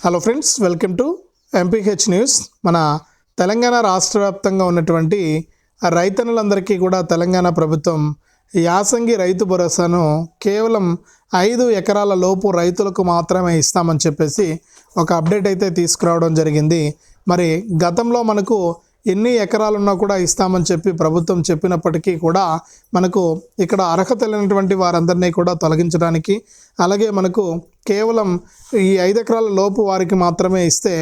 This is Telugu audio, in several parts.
Hello friends welcome to MPH news మన తెలంగాణ రాష్ట్ర వ్యాప్తంగా ఉన్నటువంటి రైతన్నులందరికీ కూడా తెలంగాణ ప్రభుత్వం యాసంగి రైతు భరోసాను కేవలం ఐదు ఎకరాల లోపు రైతులకు మాత్రమే ఇస్తామని చెప్పేసి ఒక అప్డేట్ అయితే తీసుకురావడం జరిగింది. మరి గతంలో మనకు ఎన్ని ఎకరాలున్నా కూడా ఇస్తామని చెప్పి ప్రభుత్వం చెప్పినప్పటికీ కూడా మనకు ఇక్కడ అర్హత లేనటువంటి వారందరినీ కూడా తొలగించడానికి అలాగే మనకు కేవలం ఈ ఐదు ఎకరాల లోపు వారికి మాత్రమే ఇస్తే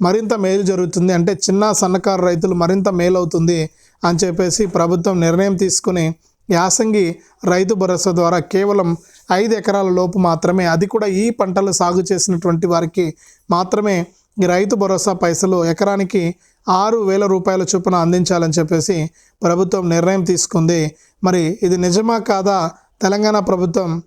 మరింత మేలు జరుగుతుంది. అంటే చిన్న సన్నకారు రైతులు మరింత మేలు అవుతుంది అని చెప్పేసి ప్రభుత్వం నిర్ణయం తీసుకుని యాసంగి రైతు భరోసా ద్వారా కేవలం ఐదు ఎకరాల లోపు మాత్రమే అది కూడా ఈ పంటలు సాగు చేసినటువంటి వారికి మాత్రమే ఈ రైతు భరోసా పైసలు ఎకరానికి ఆరు వేల రూపాయల చొప్పున అందించాలని చెప్పేసి ప్రభుత్వం నిర్ణయం తీసుకుంది. మరి ఇది నిజమా కాదా? తెలంగాణ ప్రభుత్వం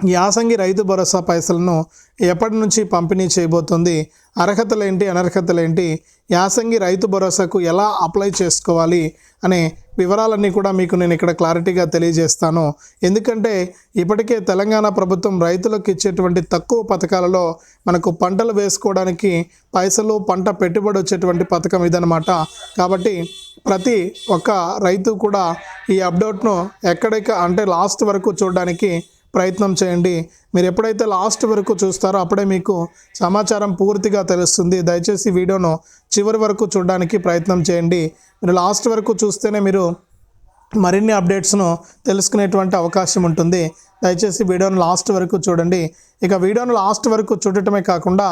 యాసంగి రైతు భరోసా పైసలను ఎప్పటి నుంచి పంపిణీ చేయబోతుంది? అర్హతలేంటి అనర్హతలేంటి? యాసంగి రైతు భరోసాకు ఎలా అప్లై చేసుకోవాలి? అనే వివరాలన్నీ కూడా మీకు నేను ఇక్కడ క్లారిటీగా తెలియజేస్తాను. ఎందుకంటే ఇప్పటికే తెలంగాణ ప్రభుత్వం రైతులకు ఇచ్చేటువంటి తక్కువ పథకాలలో మనకు పంటలు వేసుకోవడానికి పైసలు పంట పెట్టుబడి వచ్చేటువంటి పథకం ఇదనమాట కాబట్టి ప్రతి ఒక్క రైతు కూడా ఈ అప్డేట్ను ఎక్కడెక్క అంటే లాస్ట్ వరకు చూడడానికి ప్రయత్నం చేయండి. మీరు ఎప్పుడైతే లాస్ట్ వరకు చూస్తారో అప్పుడే మీకు సమాచారం పూర్తిగా తెలుస్తుంది. దయచేసి వీడియోను చివరి వరకు చూడడానికి ప్రయత్నం చేయండి. మీరు లాస్ట్ వరకు చూస్తేనే మీరు మరిన్ని అప్డేట్స్ను తెలుసుకునేటువంటి అవకాశం ఉంటుంది. దయచేసి వీడియోను లాస్ట్ వరకు చూడండి. ఇక వీడియోను లాస్ట్ వరకు చూడటమే కాకుండా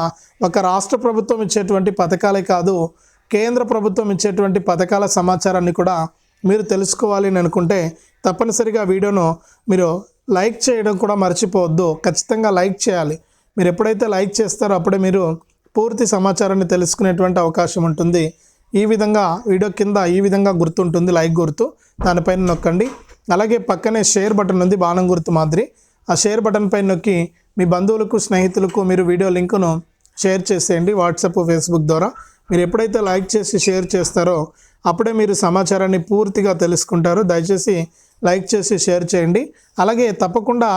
ఒక రాష్ట్ర ప్రభుత్వం ఇచ్చేటువంటి పథకాలే కాదు కేంద్ర ప్రభుత్వం ఇచ్చేటువంటి పథకాల సమాచారాన్ని కూడా మీరు తెలుసుకోవాలి అని అనుకుంటే తప్పనిసరిగా వీడియోను మీరు లైక్ చేయడం కూడా మర్చిపోవద్దు. ఖచ్చితంగా లైక్ చేయాలి. మీరు ఎప్పుడైతే లైక్ చేస్తారో అప్పుడే మీరు పూర్తి సమాచారాన్ని తెలుసుకునేటువంటి అవకాశం ఉంటుంది. ఈ విధంగా వీడియో కింద ఈ విధంగా గుర్తుంటుంది. లైక్ గుర్తు దానిపైన నొక్కండి. అలాగే పక్కనే షేర్ బటన్ ఉంది బాణం గుర్తు మాదిరి. ఆ షేర్ బటన్ పైన నొక్కి మీ బంధువులకు స్నేహితులకు మీరు వీడియో లింకును షేర్ చేసేయండి వాట్సాప్ ఫేస్బుక్ ద్వారా. మీరు ఎప్పుడైతే లైక్ చేసి షేర్ చేస్తారో అప్పుడే మీరు సమాచారాన్ని పూర్తిగా తెలుసుకుంటారు. దయచేసి లైక్ చేసి షేర్ చేయండి. అలాగే తప్పకుండా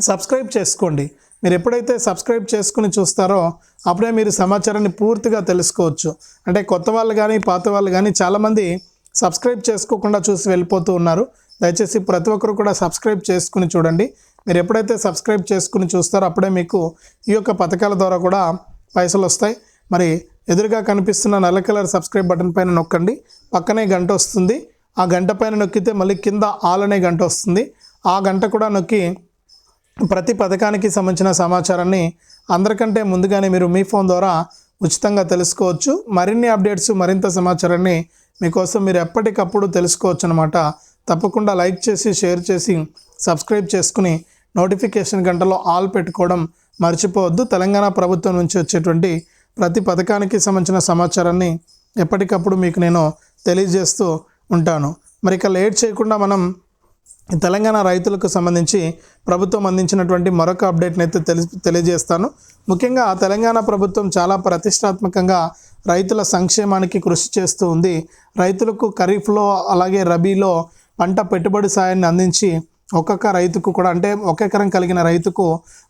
సబ్స్క్రైబ్ చేసుకోండి. మీరు ఎప్పుడైతే సబ్స్క్రైబ్ చేసుకుని చూస్తారో అప్పుడే మీరు సమాచారాన్ని పూర్తిగా తెలుసుకోవచ్చు. అంటే కొత్త వాళ్ళు కానీ పాత వాళ్ళు కానీ చాలామంది సబ్స్క్రైబ్ చేసుకోకుండా చూసి వెళ్ళిపోతూ ఉన్నారు. దయచేసి ప్రతి ఒక్కరు కూడా సబ్స్క్రైబ్ చేసుకుని చూడండి. మీరు ఎప్పుడైతే సబ్స్క్రైబ్ చేసుకుని చూస్తారో అప్పుడే మీకు ఈ యొక్క పథకాల ద్వారా కూడా పైసలు వస్తాయి. మరి ఎదురుగా కనిపిస్తున్న నల్ల కలర్ సబ్స్క్రైబ్ బటన్ పైన నొక్కండి. పక్కనే గంట వస్తుంది. ఆ గంట పైన నొక్కితే మళ్ళీ కింద ఆల్ అనే గంట వస్తుంది. ఆ గంట కూడా నొక్కి ప్రతి పథకానికి సంబంధించిన సమాచారాన్ని అందరికంటే ముందుగానే మీరు మీ ఫోన్ ద్వారా ఉచితంగా తెలుసుకోవచ్చు. మరిన్ని అప్డేట్స్ మరింత సమాచారాన్ని మీకోసం మీరు ఎప్పటికప్పుడు తెలుసుకోవచ్చు అనమాట తప్పకుండా లైక్ చేసి షేర్ చేసి సబ్స్క్రైబ్ చేసుకుని నోటిఫికేషన్ గంటలో ఆల్ పెట్టుకోవడం మర్చిపోవద్దు. తెలంగాణ ప్రభుత్వం నుంచి వచ్చేటువంటి ప్రతి పథకానికి సంబంధించిన సమాచారాన్ని ఎప్పటికప్పుడు మీకు నేను తెలియజేస్తూ ఉంటాను. మరి ఇక లేట్ చేయకుండా మనం తెలంగాణ రైతులకు సంబంధించి ప్రభుత్వం అందించినటువంటి మరొక అప్డేట్ని అయితే తెలి తెలియజేస్తాను. ముఖ్యంగా తెలంగాణ ప్రభుత్వం చాలా ప్రతిష్టాత్మకంగా రైతుల సంక్షేమానికి కృషి చేస్తూ ఉంది. రైతులకు ఖరీఫ్లో అలాగే రబీలో పంట పెట్టుబడి సాయాన్ని అందించి ఒక్కొక్క రైతుకు కూడా అంటే ఒక ఎకరం కలిగిన రైతుకు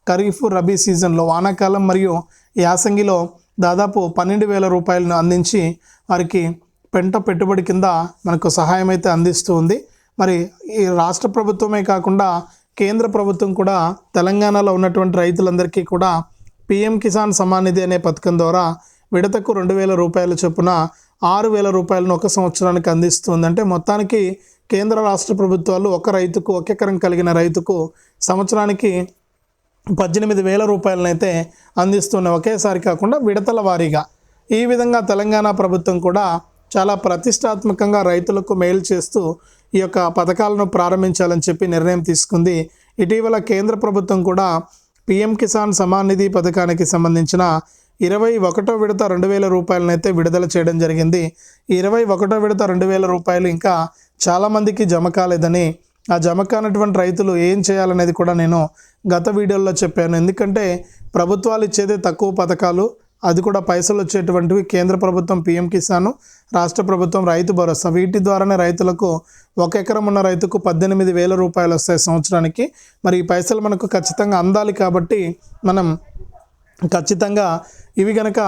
ఖరీఫ్ రబీ సీజన్లో వానాకాలం మరియు యాసంగిలో దాదాపు పన్నెండు వేల రూపాయలను అందించి వారికి పెంట పెట్టుబడి కింద మనకు సహాయం అయితే అందిస్తూ ఉంది. మరి ఈ రాష్ట్ర ప్రభుత్వమే కాకుండా కేంద్ర ప్రభుత్వం కూడా తెలంగాణలో ఉన్నటువంటి రైతులందరికీ కూడా పిఎం కిసాన్ సమ్మాన్ నిధి అనే పథకం ద్వారా విడతకు రెండు వేల రూపాయల చొప్పున ఆరు వేల రూపాయలను ఒక సంవత్సరానికి అందిస్తుంది. అంటే మొత్తానికి కేంద్ర రాష్ట్ర ప్రభుత్వాలు ఒక రైతుకు ఒక ఎకరం కలిగిన రైతుకు సంవత్సరానికి పద్దెనిమిది వేల రూపాయలనైతే అందిస్తున్న ఒకేసారి కాకుండా విడతల వారీగా. ఈ విధంగా తెలంగాణ ప్రభుత్వం కూడా చాలా ప్రతిష్టాత్మకంగా రైతులకు మేలు చేస్తూ ఈ యొక్క పథకాలను ప్రారంభించాలని చెప్పి నిర్ణయం తీసుకుంది. ఇటీవల కేంద్ర ప్రభుత్వం కూడా పిఎం కిసాన్ సమాన్ నిధి పథకానికి సంబంధించిన ఇరవై ఒకటో విడత రెండు వేల రూపాయలనైతే విడుదల చేయడం జరిగింది. ఇరవై ఒకటో విడత రెండు వేల రూపాయలు ఇంకా చాలామందికి జమ కాలేదని ఆ జమ కానటువంటి రైతులు ఏం చేయాలనేది కూడా నేను గత వీడియోలో చెప్పాను. ఎందుకంటే ప్రభుత్వాలు ఇచ్చేదే తక్కువ పథకాలు. అది కూడా పైసలు వచ్చేటువంటివి కేంద్ర ప్రభుత్వం పిఎం కిసాన్ రాష్ట్ర ప్రభుత్వం రైతు భరోసా. వీటి ద్వారానే రైతులకు ఒక ఎకరం ఉన్న రైతుకు పద్దెనిమిది వేల రూపాయలు వస్తాయి సంవత్సరానికి. మరి ఈ పైసలు మనకు ఖచ్చితంగా అందాలి కాబట్టి మనం ఖచ్చితంగా ఇవి కనుక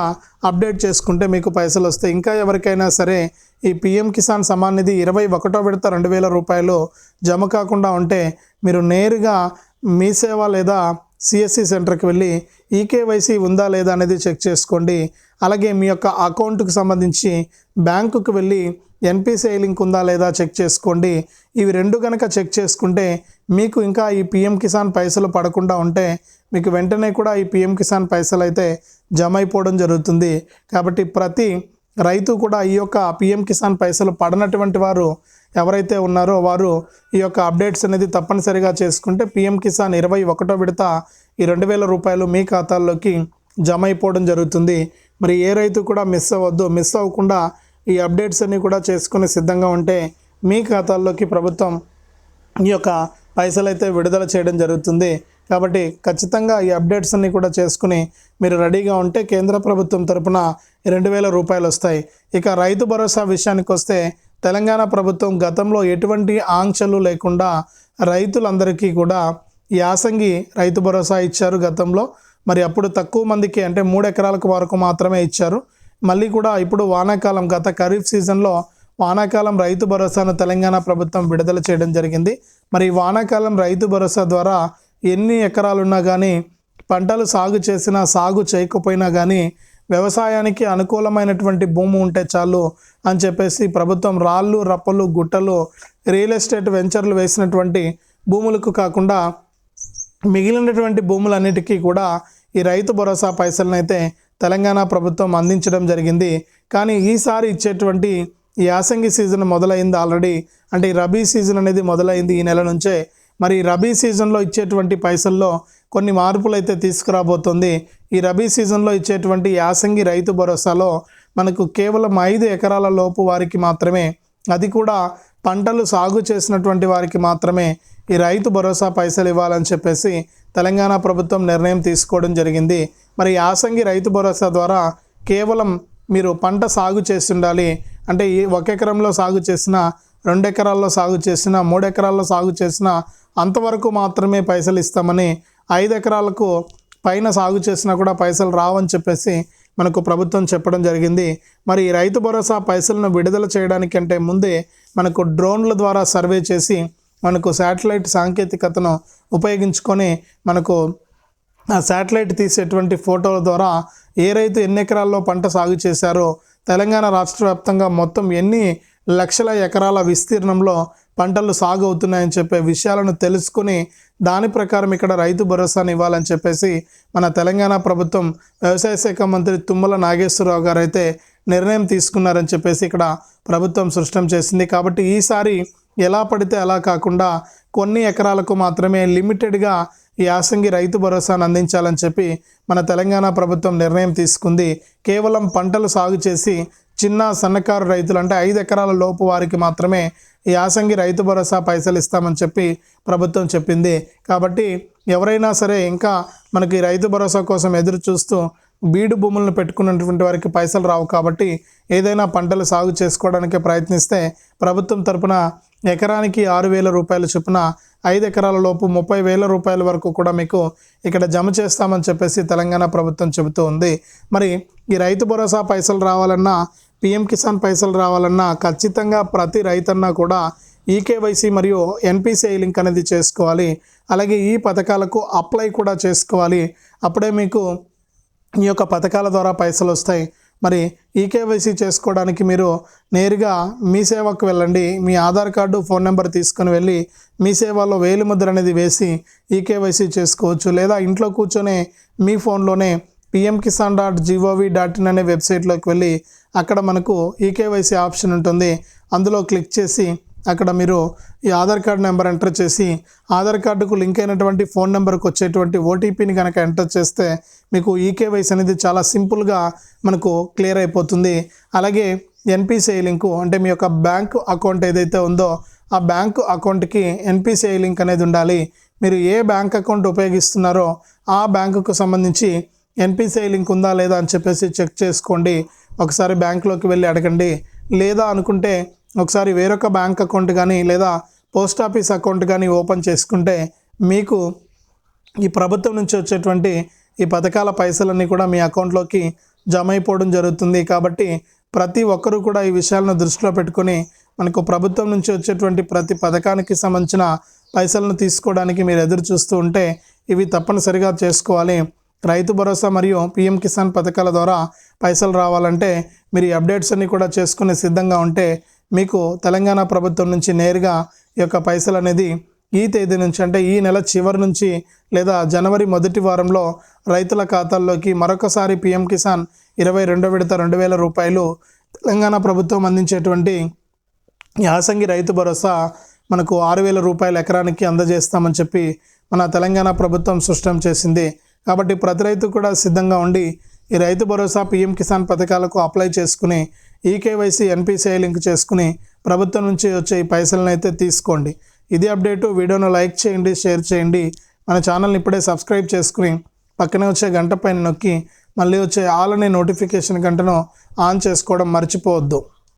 అప్డేట్ చేసుకుంటే మీకు పైసలు వస్తాయి. ఇంకా ఎవరికైనా సరే ఈ పిఎం కిసాన్ సమాన్ నిధి ఇరవై ఒకటో విడత రెండు వేల రూపాయలు జమ కాకుండా ఉంటే మీరు నేరుగా మీ సేవ లేదా సిఎస్సి సెంటర్కి వెళ్ళి ఈకేవైసీ ఉందా లేదా అనేది చెక్ చేసుకోండి. అలాగే మీ యొక్క అకౌంట్కి సంబంధించి బ్యాంకుకు వెళ్ళి ఎన్పిసిఐ లింక్ ఉందా లేదా చెక్ చేసుకోండి. ఇవి రెండు కనుక చెక్ చేసుకుంటే మీకు ఇంకా ఈ పిఎం కిసాన్ పైసలు పడకుండా ఉంటే మీకు వెంటనే కూడా ఈ పిఎం కిసాన్ పైసలు అయితే జమ అయిపోవడం జరుగుతుంది. కాబట్టి ప్రతి రైతు కూడా ఈ యొక్క పిఎం కిసాన్ పైసలు పడనటువంటి వారు ఎవరైతే ఉన్నారో వారు ఈ యొక్క అప్డేట్స్ అనేది తప్పనిసరిగా చేసుకుంటే పిఎం కిసాన్ ఇరవై ఒకటో విడత ఈ రెండు వేల రూపాయలు మీ ఖాతాల్లోకి జమ అయిపోవడం జరుగుతుంది. మరి ఏ రైతు కూడా మిస్ అవ్వద్దు. మిస్ అవ్వకుండా ఈ అప్డేట్స్ అన్నీ కూడా చేసుకుని సిద్ధంగా ఉంటే మీ ఖాతాల్లోకి ప్రభుత్వం ఈ యొక్క పైసలు అయితే విడుదల చేయడం జరుగుతుంది. కాబట్టి ఖచ్చితంగా ఈ అప్డేట్స్ అన్ని కూడా చేసుకుని మీరు రెడీగా ఉంటే కేంద్ర ప్రభుత్వం తరపున రెండు వేల రూపాయలు వస్తాయి. ఇక రైతు భరోసా విషయానికి వస్తే తెలంగాణ ప్రభుత్వం గతంలో ఎటువంటి ఆంక్షలు లేకుండా రైతులందరికీ కూడా యాసంగి రైతు భరోసా ఇచ్చారు గతంలో. మరి అప్పుడు తక్కువ మందికి అంటే మూడు ఎకరాలకు వరకు మాత్రమే ఇచ్చారు. మళ్ళీ కూడా ఇప్పుడు వానాకాలం గత ఖరీఫ్ సీజన్లో వానాకాలం రైతు భరోసాను తెలంగాణ ప్రభుత్వం విడుదల చేయడం జరిగింది. మరి వానాకాలం రైతు భరోసా ద్వారా ఎన్ని ఎకరాలున్నా కానీ పంటలు సాగు చేసినా సాగు చేయకపోయినా కానీ వ్యవసాయానికి అనుకూలమైనటువంటి భూమి ఉంటే చాలు అని చెప్పేసి ప్రభుత్వం రాళ్ళు రప్పలు గుట్టలు రియల్ ఎస్టేట్ వెంచర్లు వేసినటువంటి భూములకు కాకుండా మిగిలినటువంటి భూములన్నిటికీ కూడా ఈ రైతు భరోసా పైసలనైతే తెలంగాణ ప్రభుత్వం అందించడం జరిగింది. కానీ ఈసారి ఇచ్చేటువంటి ఈ యాసంగి సీజన్ మొదలైంది ఆల్రెడీ. అంటే రబీ సీజన్ అనేది మొదలైంది ఈ నెల నుంచే. మరి రబీ సీజన్లో ఇచ్చేటువంటి పైసల్లో కొన్ని మార్పులు అయితే తీసుకురాబోతుంది. ఈ రబీ సీజన్లో ఇచ్చేటువంటి యాసంగి రైతు భరోసాలో మనకు కేవలం ఐదు ఎకరాల లోపు వారికి మాత్రమే అది కూడా పంటలు సాగు చేసినటువంటి వారికి మాత్రమే ఈ రైతు భరోసా పైసలు ఇవ్వాలని చెప్పేసి తెలంగాణ ప్రభుత్వం నిర్ణయం తీసుకోవడం జరిగింది. మరి యాసంగి రైతు భరోసా ద్వారా కేవలం మీరు పంట సాగు చేసి ఉండాలి అంటే ఈ ఒక ఎకరంలో సాగు చేసిన రెండు ఎకరాల్లో సాగు చేసిన మూడు ఎకరాల్లో సాగు చేసిన అంతవరకు మాత్రమే పైసలు ఇస్తామని ఐదు ఎకరాలకు పైన సాగు చేసినా కూడా పైసలు రావని చెప్పేసి మనకు ప్రభుత్వం చెప్పడం జరిగింది. మరి ఈ రైతు భరోసా పైసలను విడుదల చేయడానికంటే ముందే మనకు డ్రోన్ల ద్వారా సర్వే చేసి మనకు శాటిలైట్ సాంకేతికతను ఉపయోగించుకొని మనకు ఆ శాటిలైట్ తీసేటువంటి ఫోటోల ద్వారా ఏ రైతు ఎన్ని ఎకరాల్లో పంట సాగు చేశారో తెలంగాణ రాష్ట్ర వ్యాప్తంగా మొత్తం ఎన్ని లక్షల ఎకరాల విస్తీర్ణంలో పంటలు సాగు అవుతున్నాయని చెప్పే విషయాలను తెలుసుకుని దాని ప్రకారం ఇక్కడ రైతు భరోసాను ఇవ్వాలని చెప్పేసి మన తెలంగాణ ప్రభుత్వం వ్యవసాయ శాఖ మంత్రి తుమ్మల నాగేశ్వరరావు గారు అయితే నిర్ణయం తీసుకున్నారని చెప్పేసి ఇక్కడ ప్రభుత్వం సృష్టం చేసింది. కాబట్టి ఈసారి ఎలా పడితే అలా కాకుండా కొన్ని ఎకరాలకు మాత్రమే లిమిటెడ్గా ఈ యాసంగి రైతు భరోసాను అందించాలని చెప్పి మన తెలంగాణ ప్రభుత్వం నిర్ణయం తీసుకుంది. కేవలం పంటలు సాగు చేసి చిన్న సన్నకారు రైతులు అంటే ఐదు ఎకరాల లోపు వారికి మాత్రమే ఈ యాసంగి రైతు భరోసా పైసలు ఇస్తామని చెప్పి ప్రభుత్వం చెప్పింది. కాబట్టి ఎవరైనా సరే ఇంకా మనకి రైతు భరోసా కోసం ఎదురు చూస్తూ బీడు భూములను పెట్టుకున్నటువంటి వారికి పైసలు రావు కాబట్టి ఏదైనా పంటలు సాగు చేసుకోవడానికి ప్రయత్నిస్తే ప్రభుత్వం తరపున ఎకరానికి ఆరు వేల రూపాయల చొప్పున ఐదు ఎకరాల లోపు ముప్పై వేల రూపాయల వరకు కూడా మీకు ఇక్కడ జమ చేస్తామని చెప్పేసి తెలంగాణ ప్రభుత్వం చెబుతూ ఉంది. మరి ఈ రైతు భరోసా పైసలు రావాలన్నా పిఎం కిసాన్ పైసలు రావాలన్నా ఖచ్చితంగా ప్రతి రైతన్నా కూడా ఈకేవైసీ మరియు ఎన్పిసిఐ లింక్ అనేది చేసుకోవాలి. అలాగే ఈ పథకాలకు అప్లై కూడా చేసుకోవాలి. అప్పుడే మీకు ఈ యొక్క పథకాల ద్వారా పైసలు వస్తాయి. మరి ఈకేవైసీ చేసుకోవడానికి మీరు నేరుగా మీ సేవకు వెళ్ళండి. మీ ఆధార్ కార్డు ఫోన్ నెంబర్ తీసుకొని వెళ్ళి మీ సేవలో వేలు ముద్ర అనేది వేసి ఈకేవైసీ చేసుకోవచ్చు. లేదా ఇంట్లో కూర్చొని మీ ఫోన్లోనే PM Kisan dot G O V dot in అనే వెబ్సైట్లోకి వెళ్ళి అక్కడ మనకు ఈకేవైసీ ఆప్షన్ ఉంటుంది. అందులో క్లిక్ చేసి అక్కడ మీరు ఈ ఆధార్ కార్డ్ నెంబర్ ఎంటర్ చేసి ఆధార్ కార్డుకు లింక్ అయినటువంటి ఫోన్ నెంబర్కి వచ్చేటువంటి ఓటీపీని కనుక ఎంటర్ చేస్తే మీకు ఈకేవైసీ అనేది చాలా సింపుల్గా మనకు క్లియర్ అయిపోతుంది. అలాగే ఎన్పిసిఐ లింకు అంటే మీ యొక్క బ్యాంక్ అకౌంట్ ఏదైతే ఉందో ఆ బ్యాంకు అకౌంట్కి ఎన్పిసిఐ లింక్ అనేది ఉండాలి. మీరు ఏ బ్యాంక్ అకౌంట్ ఉపయోగిస్తున్నారో ఆ బ్యాంకుకు సంబంధించి ఎన్పిసిఐ లింక్ ఉందా లేదా అని చెప్పేసి చెక్ చేసుకోండి. ఒకసారి బ్యాంకులోకి వెళ్ళి అడగండి. లేదా అనుకుంటే ఒకసారి వేరొక బ్యాంక్ అకౌంట్ కానీ లేదా పోస్ట్ ఆఫీస్ అకౌంట్ కానీ ఓపెన్ చేసుకుంటే మీకు ఈ ప్రభుత్వం నుంచి వచ్చేటువంటి ఈ పథకాల పైసలన్నీ కూడా మీ అకౌంట్లోకి జమ అయిపోవడం జరుగుతుంది. కాబట్టి ప్రతి ఒక్కరూ కూడా ఈ విషయాలను దృష్టిలో పెట్టుకొని మనకు ప్రభుత్వం నుంచి వచ్చేటువంటి ప్రతి పథకానికి సంబంధించిన పైసలను తీసుకోవడానికి మీరు ఎదురు చూస్తూ ఉంటే ఇవి తప్పనిసరిగా చేసుకోవాలి. రైతు భరోసా మరియు పీఎం కిసాన్ పథకాల ద్వారా పైసలు రావాలంటే మీరు ఈ అప్డేట్స్ అన్ని కూడా చేసుకునే సిద్ధంగా ఉంటే మీకు తెలంగాణ ప్రభుత్వం నుంచి నేరుగా ఈ యొక్క పైసలు అనేది ఈ తేదీ నుంచి అంటే ఈ నెల చివరి నుంచి లేదా జనవరి మొదటి వారంలో రైతుల ఖాతాల్లోకి మరొకసారి పీఎం కిసాన్ ఇరవై రెండో విడత రెండు వేల రూపాయలు తెలంగాణ ప్రభుత్వం అందించేటువంటి యాసంగి రైతు భరోసా మనకు ఆరు వేల రూపాయల ఎకరానికి అందజేస్తామని చెప్పి మన తెలంగాణ ప్రభుత్వం స్పష్టం చేసింది. కాబట్టి ప్రతి రైతు కూడా సిద్ధంగా ఉండి ఈ రైతు భరోసా పీఎం కిసాన్ పథకాలకు అప్లై చేసుకుని ఈకేవైసీ ఎన్పిసిఐ లింక్ చేసుకుని ప్రభుత్వం నుంచి వచ్చే ఈ పైసలను అయితే తీసుకోండి. ఇది అప్డేటు. వీడియోను లైక్ చేయండి షేర్ చేయండి. మన ఛానల్ని ఇప్పుడే సబ్స్క్రైబ్ చేసుకుని పక్కనే వచ్చే గంట పైన నొక్కి మళ్ళీ వచ్చే ఆల్ అనే నోటిఫికేషన్ గంటను ఆన్ చేసుకోవడం మర్చిపోవద్దు.